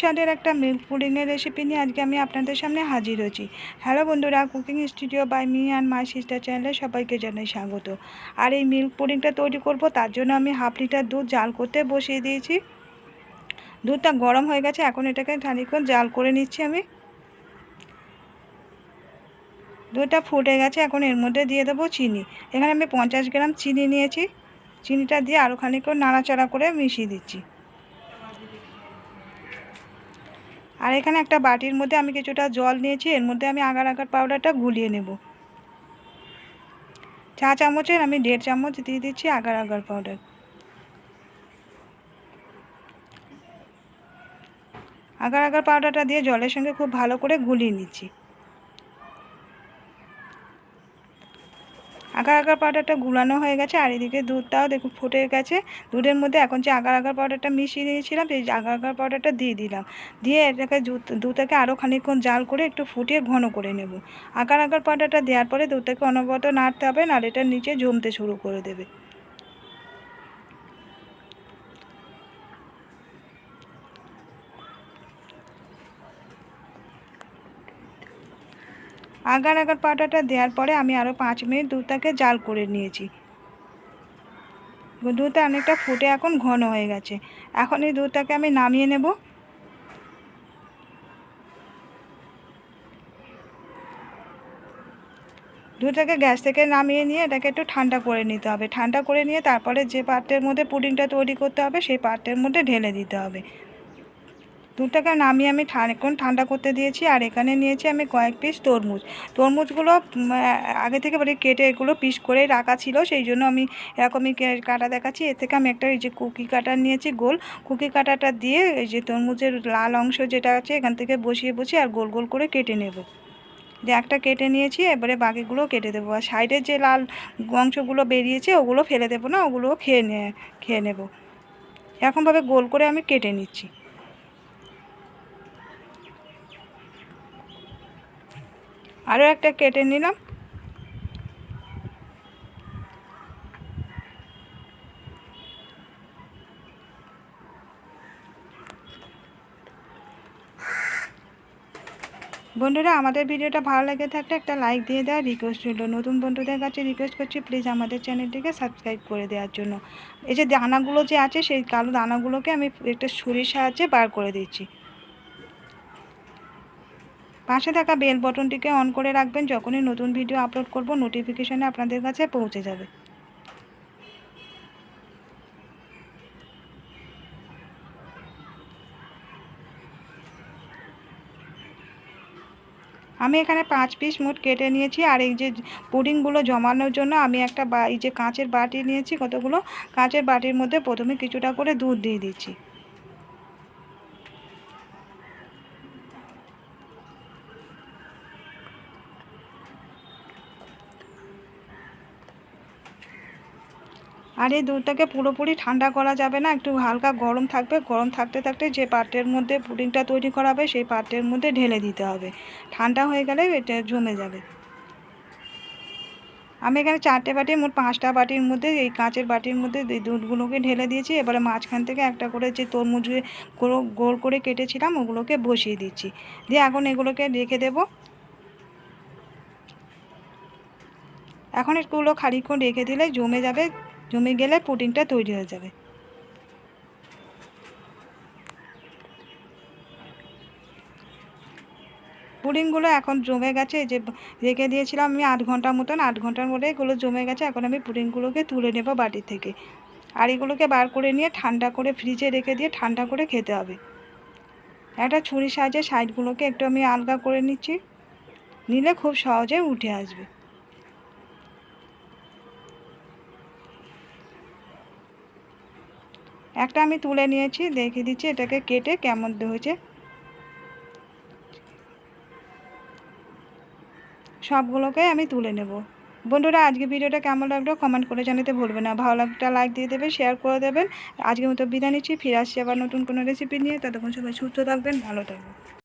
স্বাদের একটা milk পুডিংয়ের recipe নিয়ে আজকে আমি আপনাদের সামনে হাজির হয়েছি হ্যালো বন্ধুরা cooking studio by me and my sister চ্যানেলে সবাইকে জানাই স্বাগত। আর এই মিল্ক পুডিংটা তৈরি করব, তার জন্য আমি হাফ লিটার দুধ জাল করতে বসিয়ে দিয়েছি। দুধটা গরম হয়ে গেছে, এখন এটাকে খানিক্ষণ জাল করে নিচ্ছি আমি। দুধটা ফুটে গেছে, এখন এর মধ্যে দিয়ে দেবো চিনি। এখানে আমি পঞ্চাশ গ্রাম চিনি নিয়েছি। চিনিটা দিয়ে আরও খানিক্ষণ নাড়াচাড়া করে মিশিয়ে দিচ্ছি। আর এখানে একটা বাটির মধ্যে আমি কিছুটা জল নিয়েছি, এর মধ্যে আমি আগার আগার পাউডারটা গুলিয়ে নেব। চা চামচের আমি দেড় চামচ দিয়ে দিচ্ছি agar agar powder agar agar পাউডারটা দিয়ে জলের সঙ্গে খুব ভালো করে গুলিয়ে নিচ্ছি। আগার আগার পাউডারটা গুলানো হয়ে গেছে, আর এদিকে দুধটাও দেখুন ফুটে গেছে। দুধের মধ্যে এখন যে আগার আগার পাউডারটা মিশিয়ে দিয়েছিলাম, সেই আগার আগার পাউডারটা দিয়ে দিলাম। দিয়ে এটাকে দুধটাকে আরও খানিকক্ষণ জাল করে একটু ফুটিয়ে ঘন করে নেব। আগার আগার পাউডারটা দেওয়ার পরে দুধটাকে অনবরত নাড়তে হবে এটা নিচে জমতে শুরু করে দেবে। আগার আগার পাউডারটা দেওয়ার পরে আমি আরও পাঁচ মিনিট দুধটাকে জাল করে নিয়েছি। দুধটা অনেকটা ফুটে এখন ঘন হয়ে গেছে। এখন এই দুধটাকে আমি নামিয়ে নেব। দুধটাকে গ্যাস থেকে নামিয়ে নিয়ে এটাকে একটু ঠান্ডা করে নিতে হবে। ঠান্ডা করে নিয়ে তারপরে যে পাত্রের মধ্যে পুডিংটা তৈরি করতে হবে, সেই পাত্রের মধ্যে ঢেলে দিতে হবে। দুধটাকে নামিয়ে আমি এখন ঠান্ডা করতে দিয়েছি আর এখানে নিয়েছি আমি কয়েক পিস তরমুজ। তরমুজগুলো আগে থেকে বাড়ি কেটে এগুলো পিস করে রাখা ছিল, সেই জন্য আমি এরকমই কাটা দেখাচ্ছি। এর থেকে আমি একটা এই যে কুকি কাটার নিয়েছি গোল। কুকি কাটাটা দিয়ে এই যে তরমুজের লাল অংশ যেটা আছে এখান থেকে বসিয়ে বসিয়ে আর গোল গোল করে কেটে নেব। যে একটা কেটে নিয়েছি, এবারে বাকিগুলো কেটে দেবো। আর সাইডের যে লাল অংশগুলো বেরিয়েছে, ওগুলো ফেলে দেবো না ওগুলো খেয়ে নে খেয়ে নেব। এরকমভাবে গোল করে আমি কেটে নিচ্ছি। আরও একটা কেটে নিলাম। বন্ধুরা, আমাদের ভিডিওটা ভালো লেগে থাকলে একটা লাইক দিয়ে দেওয়ার রিকোয়েস্ট হলো নতুন বন্ধুদের কাছে রিকোয়েস্ট করছি প্লিজ আমাদের চ্যানেলটিকে সাবস্ক্রাইব করে দেওয়ার জন্য। এই যে দানাগুলো যে আছে, সেই কালো দানাগুলোকে আমি একটা ছুরির সাহায্যে বার করে দিচ্ছি। পাশে থাকা বেল বটনটিকে অন করে রাখবেন যখনই নতুন ভিডিও আপলোড করব, নোটিফিকেশানে আপনাদের কাছে পৌঁছে যাবে। আমি এখানে পাঁচ পিস মোট কেটে নিয়েছি, আর এই যে পুডিংগুলো জমানোর জন্য আমি একটা এই যে কাঁচের বাটি নিয়েছি, কতগুলো? কাঁচের বাটির মধ্যে প্রথমে কিছুটা করে দুধ দিয়ে দিচ্ছি। আর এই দুধটাকে পুরোপুরি ঠান্ডা করা যাবে না, একটু হালকা গরম থাকবে, গরম থাকতে থাকতে যে পাত্রের মধ্যে পুডিংটা তৈরি করা হবে সেই পাত্রের মধ্যে ঢেলে দিতে হবে। ঠান্ডা হয়ে গেলে এটা জমে যাবে। আমি এখানে চারটে বাটি, মোট পাঁচটা বাটির মধ্যে, এই কাঁচের বাটির মধ্যে দুধগুলোকে ঢেলে দিয়েছি। এবারে মাঝখান থেকে একটা করে যে তরমুজগুলো গোল করে কেটেছিলাম, ওগুলোকে বসিয়ে দিচ্ছি। দিয়ে এখন এগুলোকে রেখে দেব। এখন এগুলো খানিক্ষণ রেখে দিলে জমে যাবে। জমে গেলে পুডিংটা তৈরি হয়ে যাবে। পুডিংগুলো এখন জমে গেছে যে রেখে দিয়েছিলাম আমি আধ ঘণ্টার মতন আধ ঘণ্টার মধ্যে এগুলো জমে গেছে, এখন আমি পুডিংগুলোকে তুলে নেব বাটি থেকে। আর এগুলোকে বার করে নিয়ে ঠান্ডা করে ফ্রিজে রেখে দিয়ে ঠান্ডা করে খেতে হবে। একটা ছুরি সাহায্যে সাইডগুলোকে একটু আমি আলগা করে নিচ্ছি, নিলে খুব সহজে উঠে আসবে। একটা আমি তুলে নিয়েছি দেখে দিচ্ছি এটাকে কেটে কেমন হয়েছে। সবগুলোকে আমি তুলে নেব। বন্ধুরা, আজকে ভিডিওটা কেমন লাগল কমেন্ট করে জানাতে ভুলবে না। ভালো লাগটা লাইক দিয়ে দেবেন শেয়ার করে দেবেন। আজকের মতো বিদায় নিচ্ছি, ফিরে আসছি আবার নতুন কোনো রেসিপি নিয়ে। ততক্ষণ সবাই সুস্থ থাকবেন, ভালো থাকবেন।